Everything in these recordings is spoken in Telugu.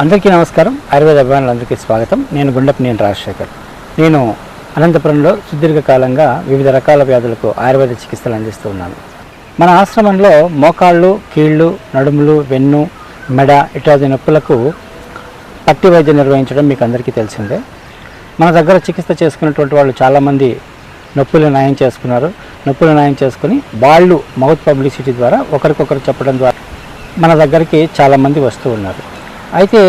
అందరికీ నమస్కారం. ఆయుర్వేద అభిమానులందరికీ స్వాగతం. నేను గుండెపు నేను రాజశేఖర్. నేను అనంతపురంలో సుదీర్ఘకాలంగా వివిధ రకాల వ్యాధులకు ఆయుర్వేద చికిత్సలు అందిస్తూ ఉన్నాను. మన ఆశ్రమంలో మోకాళ్ళు కీళ్ళు నడుములు వెన్ను మెడ ఇట్లాంటి నొప్పులకు పట్టి వైద్యం నిర్వహించడం మీకు అందరికీ తెలిసిందే. మన దగ్గర చికిత్స చేసుకున్నటువంటి వాళ్ళు చాలామంది నొప్పులు నయం చేసుకున్నారు. నొప్పులు నయం చేసుకుని వాళ్ళు మౌత్ పబ్లిసిటీ ద్వారా ఒకరికొకరు చెప్పడం ద్వారా మన దగ్గరికి చాలామంది వస్తూ ఉన్నారు. అయితే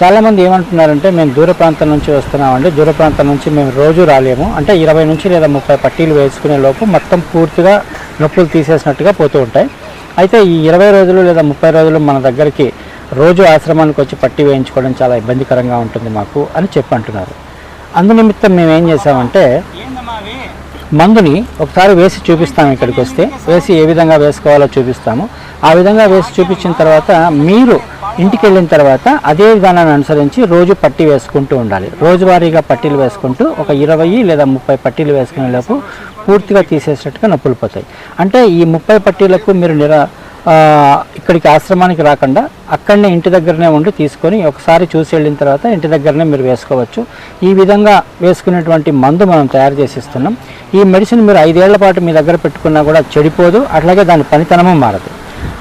చాలామంది ఏమంటున్నారంటే మేము దూర ప్రాంతం నుంచి వస్తున్నామండి. దూర ప్రాంతం నుంచి మేము రోజు రాలేము. అంటే ఇరవై నుంచి లేదా ముప్పై పట్టీలు వేసుకునే లోపు మొత్తం పూర్తిగా నొప్పులు తీసేసినట్టుగా పోతూ ఉంటాయి. అయితే ఈ ఇరవై రోజులు లేదా ముప్పై రోజులు మన దగ్గరికి రోజు ఆశ్రమానికి వచ్చి పట్టి వేయించుకోవడం చాలా ఇబ్బందికరంగా ఉంటుంది మాకు అని చెప్పి అంటున్నారు. అందునిమిత్తం మేము ఏం చేసామంటే మందుని ఒకసారి వేసి చూపిస్తాము ఇక్కడికి వస్తే వేసి ఏ విధంగా వేసుకోవాలో చూపిస్తాము. ఆ విధంగా వేసి చూపించిన తర్వాత మీరు ఇంటికి వెళ్ళిన తర్వాత అదే విధానాన్ని అనుసరించి రోజు పట్టి వేసుకుంటూ ఉండాలి. రోజువారీగా పట్టీలు వేసుకుంటూ ఒక ఇరవై లేదా ముప్పై పట్టీలు వేసుకునే లోపు పూర్తిగా తీసేసినట్టుగా నొప్పులు పోతాయి. అంటే ఈ ముప్పై పట్టీలకు మీరు నిర ఇక్కడికి ఆశ్రమానికి రాకుండా అక్కడనే ఇంటి దగ్గరనే ఉండి తీసుకొని ఒకసారి చూసి వెళ్ళిన తర్వాత ఇంటి దగ్గరనే మీరు వేసుకోవచ్చు. ఈ విధంగా వేసుకునేటువంటి మందు మనం తయారు చేసి ఇస్తున్నాం ఈ మెడిసిన్ మీరు ఐదేళ్ళ పాటు మీ దగ్గర పెట్టుకున్నా కూడా చెడిపోదు. అట్లాగే దాని పనితనము మారదు.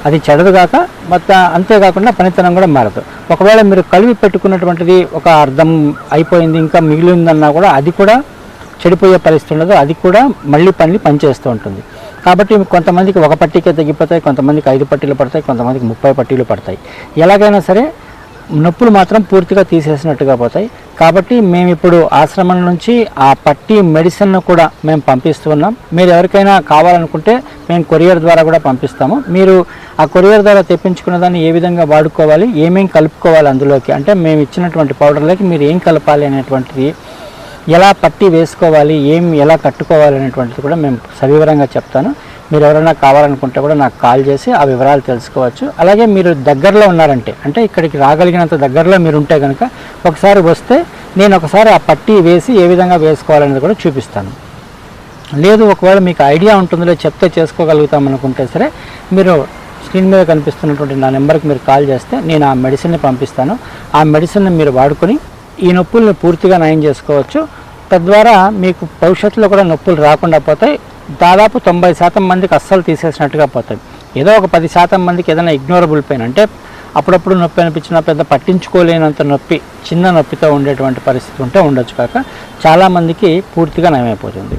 అది చెడదు కాక మొత్తం అంతేకాకుండా పనితనం కూడా మారదు. ఒకవేళ మీరు కలిపి పెట్టుకున్నటువంటిది ఒక అర్థం అయిపోయింది ఇంకా మిగిలిందన్నా కూడా అది కూడా చెడిపోయే పరిస్థితి ఉండదు అది కూడా మళ్ళీ పని పనిచేస్తూ ఉంటుంది. కాబట్టి కొంతమందికి ఒక పట్టీకే తగ్గిపోతాయి కొంతమందికి ఐదు పట్టీలు పడతాయి కొంతమందికి ముప్పై పట్టీలు పడతాయి. ఎలాగైనా సరే నొప్పులు మాత్రం పూర్తిగా తీసేసినట్టుగా పోతాయి. కాబట్టి మేము ఇప్పుడు ఆశ్రమం నుంచి ఆ పట్టి మెడిసిన్ను కూడా మేము పంపిస్తూ ఉన్నాం. మీరు ఎవరికైనా కావాలనుకుంటే మేము కొరియర్ ద్వారా కూడా పంపిస్తాము. మీరు ఆ కొరియర్ ద్వారా తెప్పించుకున్న దాన్ని ఏ విధంగా వాడుకోవాలి ఏమేమి కలుపుకోవాలి అందులోకి? అంటే మేము ఇచ్చినటువంటి పౌడర్లోకి మీరు ఏం కలపాలి అనేటువంటిది ఎలా పట్టి వేసుకోవాలి ఏం ఎలా కట్టుకోవాలి అనేటువంటిది కూడా మేము సవివరంగా చెప్తాను. మీరు ఎవరైనా కావాలనుకుంటే కూడా నాకు కాల్ చేసి ఆ వివరాలు తెలుసుకోవచ్చు. అలాగే మీరు దగ్గరలో ఉన్నారంటే అంటే ఇక్కడికి రాగలిగినంత దగ్గరలో మీరు ఉంటే కనుక ఒకసారి వస్తే నేను ఒకసారి ఆ పట్టీ వేసి ఏ విధంగా వేసుకోవాలనేది కూడా చూపిస్తాను. లేదు ఒకవేళ మీకు ఐడియా ఉంటుందో చెప్తే చేసుకోగలుగుతాం అనుకుంటే సరే మీరు స్క్రీన్ మీద కనిపిస్తున్నటువంటి నా నెంబర్కి మీరు కాల్ చేస్తే నేను ఆ మెడిసిన్ని పంపిస్తాను. ఆ మెడిసిన్ని మీరు వాడుకొని ఈ నొప్పుల్ని పూర్తిగా నయం చేసుకోవచ్చు. తద్వారా మీకు భవిష్యత్తులో కూడా నొప్పులు రాకుండా పోతాయి. దాదాపు తొంభై శాతం మందికి అస్సలు తీసేసినట్టుగా పోతాయి. ఏదో ఒక పది శాతం మందికి ఏదైనా ఇగ్నోరబుల్ పెయిన్ అంటే అప్పుడప్పుడు నొప్పి అనిపించినా పెద్ద పట్టించుకోలేనంత నొప్పి చిన్న నొప్పితో ఉండేటువంటి పరిస్థితి ఉంటే ఉండొచ్చు కాక చాలామందికి పూర్తిగా నయమైపోతుంది.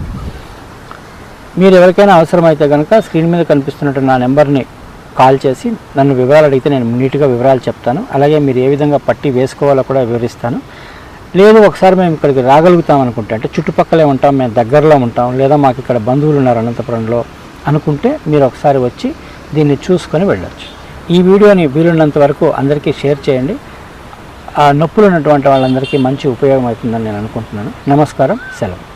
మీరు ఎవరికైనా అవసరమైతే కనుక స్క్రీన్ మీద కనిపిస్తున్నట్టు నా నెంబర్ని కాల్ చేసి నన్ను వివరాలు అడిగితే నేను నీట్గా వివరాలు చెప్తాను. అలాగే మీరు ఏ విధంగా పట్టి వేసుకోవాలో కూడా వివరిస్తాను. లేదు ఒకసారి మేము ఇక్కడికి రాగలుగుతాం అనుకుంటే అంటే చుట్టుపక్కలే ఉంటాం మేము దగ్గరలో ఉంటాం లేదా మాకు ఇక్కడ బంధువులు ఉన్నారు అనంతపురంలో అనుకుంటే మీరు ఒకసారి వచ్చి దీన్ని చూసుకొని వెళ్ళొచ్చు. ఈ వీడియోని వీలున్నంత వరకు అందరికీ షేర్ చేయండి. ఆ నొప్పులు ఉన్నటువంటి వాళ్ళందరికీ మంచి ఉపయోగం అవుతుందని నేను అనుకుంటున్నాను. నమస్కారం సెలవు.